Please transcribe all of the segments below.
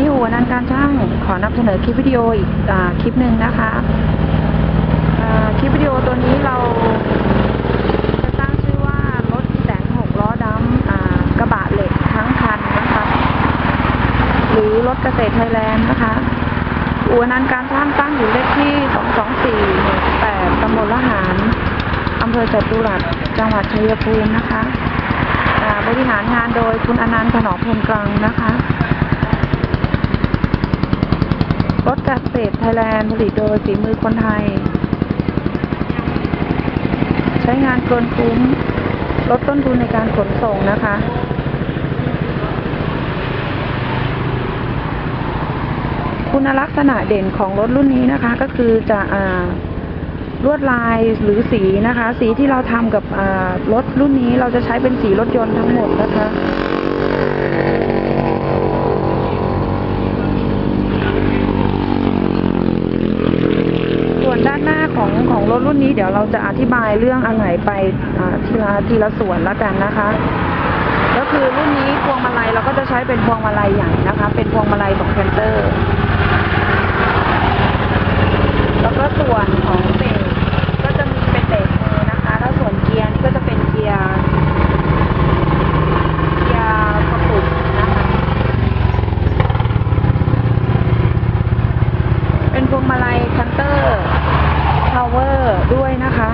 นี้อู่นันการช่างขอนำเสนอคลิปวิดีโออีกอคลิปหนึ่งนะคะคลิปวิดีโอตัวนี้เราจะตั้งชื่อว่ารถแสนหกล้อดำอกระบะเหล็กทั้งคันนะคะ หรือรถเกษตรไทยแลนด์นะคะ อู่นันการช่างตั้งอยู่เลขที่ 224หมู่8ตำบลละหารอำเภอจตุรัสจังหวัดชัยภูมินะคะบริหารงานโดยคุณอนันต์ถนอมพลกลางนะคะ รถเกษตรไทยแลนด์ผลิตโดยฝีมือคนไทย ใช้งานเกินคุ้ม ลดต้นทุนในการขนส่งนะคะ คุณลักษณะเด่นของรถรุ่นนี้นะคะ ก็คือจะอ่าลวดลายหรือสีนะคะ สีที่เราทำกับรถรุ่นนี้เราจะใช้เป็นสีรถยนต์ทั้งหมดนะคะ ส่วนด้านหน้าของของ รุ่นนี้เดี๋ยวเราจะอธิบายเรื่องอะไหนไปทีละทีละส่วนแล้วกันนะคะ ก็คือรุ่นนี้พวงมาลัยเราก็จะใช้เป็นพวงมาลัยใหญ่นะคะ เป็นพวงมาลัยของแคนเตอร์ แล้วก็ส่วนของเรกก็จะมีเป็นเบรกมือนะคะ แล้วส่วนเกียร์นี่ก็จะเป็นเกียร์เกียร์กระปุกนะคะ เป็นพวงมาลัยคันเตอร์พาวเวอร์ด้วยนะคะ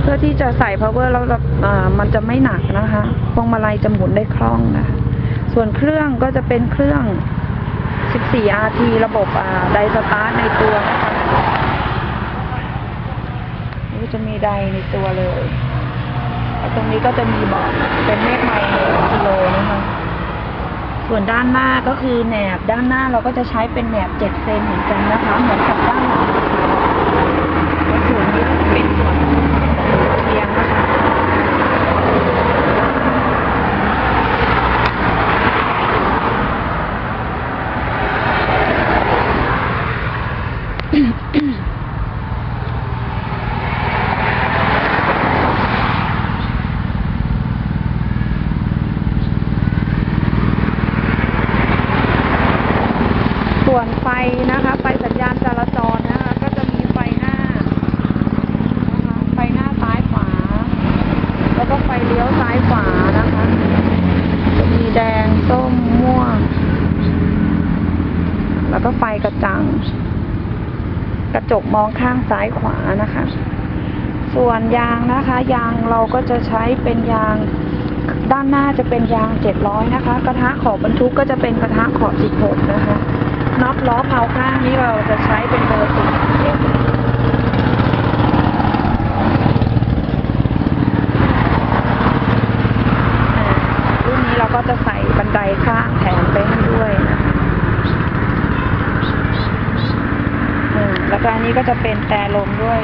เพื่อที่ จะใส่ power แล้วเราอ่ามันจะไม่หนักนะคะพวงมาลัยจะหมุนได้คล่องนะคะส่วนเครื่องก็จะเป็นเครื่อง 14 RT ระบบไดสตาร์ทในตัวนะคะนี่จะมีไดในตัวเลยตรงนี้ก็จะมีบอกเป็นเลขไมล์กิโลนะคะส่วนด้านหน้าก็คือแหนบด้านหน้าเราก็จะใช้เป็นแหนบ 7 เซนเหมือนกันนะคะ เหมือนกับด้านหลังส่วนนี้เป็นส่วน ส่วนไฟนะคะ ไฟสัญญาณจราจรนะคะ ก็จะมีไฟหน้านะคะ ไฟหน้าซ้ายขวา แล้วก็ไฟ เลี้ยวซ้ายขวานะคะจะมีแดง ส้ม ม่วง แล้วก็ไฟกระจัง กระจกมองข้างซ้ายขวานะคะ ส่วนยางนะคะ ยางเราก็จะใช้เป็นยางด้านหน้าจะเป็นยาง700นะคะ กระทะขอบบรรทุกก็จะเป็นกระทะขอบ16นะคะ น็อตล้อเผาข้างนี้เราจะใช้เป็นเบอร์สิบเอ็ดรุ่นนี้เรา ก็จะใส่บันไดข้างแถมไปให้ด้วยนะคะแล้วก็อันนี้ก็จะเป็นแต่ลมด้วย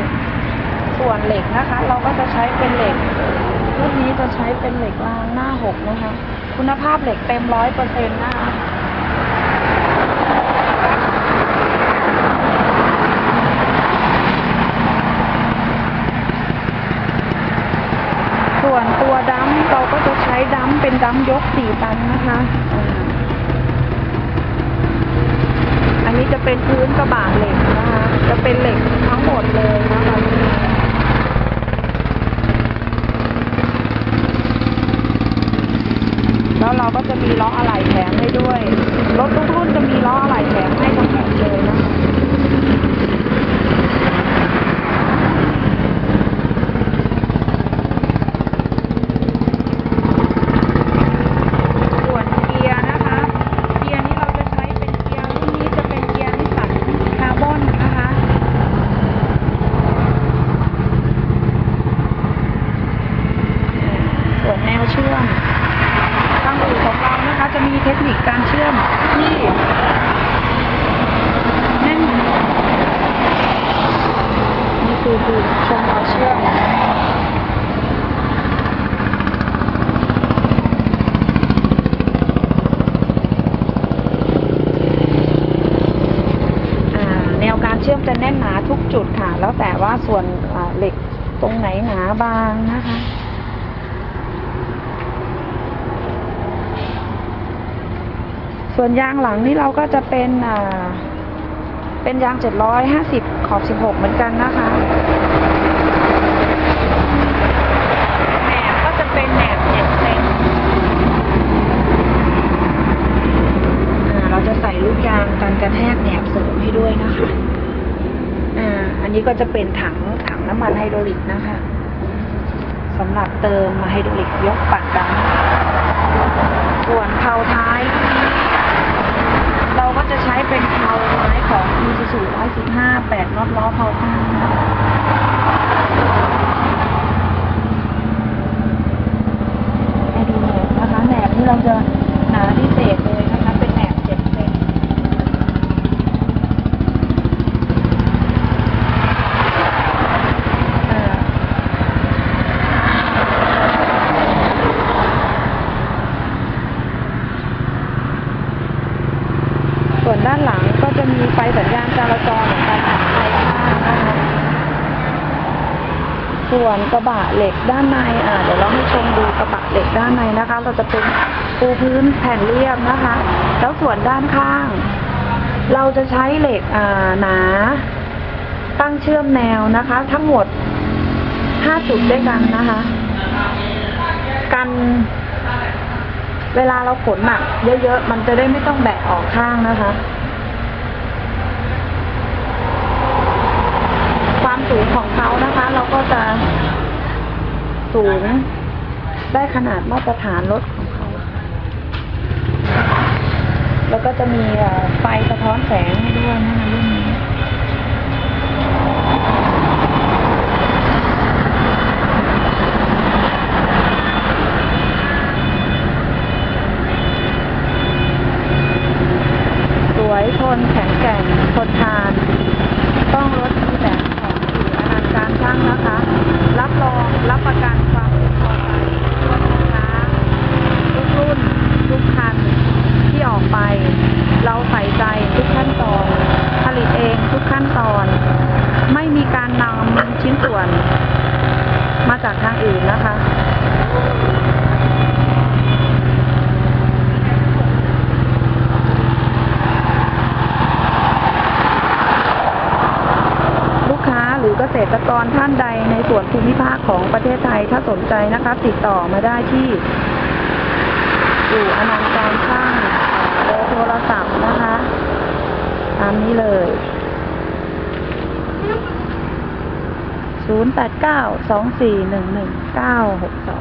ส่วนเหล็กนะคะ เราก็จะใช้เป็นเหล็กรุ่นนี้จะใช้เป็นเหล็กรางหน้าหกนะคะ คุณภาพเหล็กเต็มร้อยเปอร์เซ็นต์นะคะ ส่วนตัวดัมเราก็จะใช้ดัมเป็นดัมยกสี่ตันนะคะอ่าอันนี้จะ เป็นพื้นกระบะเหล็กนะคะจะเป็นเหล็กทั้งหมดเลยนะคะแล้วเราก็จะมีล้ออะไหล่แถมให้ด้วยรถทุกรุ่นจะมีล้ออะไหล่แถมให้ทั้งหมดเลยนะคะ ส่วนเกียร์นะคะ เกียร์นี้เราจะใช้เป็นเกียร์รุ่นนี้จะเป็นเกียร์นิสสันคาร์บอนนะคะ ส่วนแนวเชื่อมทางอู่ของเรานะคะ จะมีเทคนิคการเชื่อมที่แน่นหนานี่คือคือชมรอยเชื่อม อ่าแนวการเชื่อมจะแน่นหนาทุก จุดค่ะ แล้วแต่ว่าส่วนเหล็กตรงไหนหนาบางนะคะส่วนยางหลังนี่เราก็จะเป็นอ่าเป็นยาง 750 ขอบ 16 เหมือนกันนะคะแหนบก็จะเป็นแหนบ7เซนเราจะใส่ลูกยางกันกระแทกแหนบเสริมให้ด้วยนะคะ อ่าอันนี้ก็จะเป็นถังถังน้ำมันไฮดรอลิกนะคะสำหรับเติมไฮดรอลิกยกปัดดังส่วนเพลาท้าย เราก็จะใช้เป็นเพลาไม้ของ Isuzu 115 8น็อตล้อเพลาท้ายนะคะให้ดูแหนบนะคะแหนบที่เราจะหนาพิเศษเลยนะคะ เป็นแหนบเจ็ดเซน เอ่อส่วนด้านหลังก็จะมีไฟสัญญาณจราจรเหมือนกันค่ะไฟข้างนะคะส่ วนกระบะเหล็กด้านในอ่าเดี๋ยวเราให้ชมดูกระบะเหล็กด้านในนะคะ เราจะเป็นปูพื้นแผ่นเรียบนะคะ แล้วส่วนด้านข้าง เราจะใช้เหล็กอ่าหนา ตั้งเชื่อมแนวนะคะ ทั้งหมดห้าจุดด้วยกันนะคะ กันเวลาเราขนหนักเยอะๆ มันจะได้ไม่ต้องแบกออกข้างนะคะ ความสูงของเขานะคะ เราก็จะ สูง ได้ขนาดมาตรฐานรถของเขา แล้วก็จะมีไฟสะท้อนแสงให้ด้วยนะคะรุ่นนี้ สวยทนแข็งแกร่งทนทาน ต้องรถดีแบบของอยู่อนันต์การช่างนะคะ รับรองรับประกันความปลอดภัยรถลูกค้าทุกรุ่นทุกคันที่ออกไป เราใส่ใจทุกขั้นตอน ผลิตเองทุกขั้นตอน ไม่มี การนำชิ้นส่วน มาจากทางอื่นนะคะลูกค้าหรือเกษตรกรท่านใดในส่วนภูมิภาคของประเทศไทยถ้าสนใจนะคะ ติดต่อมาได้ที่อยู่อนันต์การช่างเบอร์โทรศัพท์นะคะ ตามนี้เลย 0 8 9 2 4 1 1 9 6 2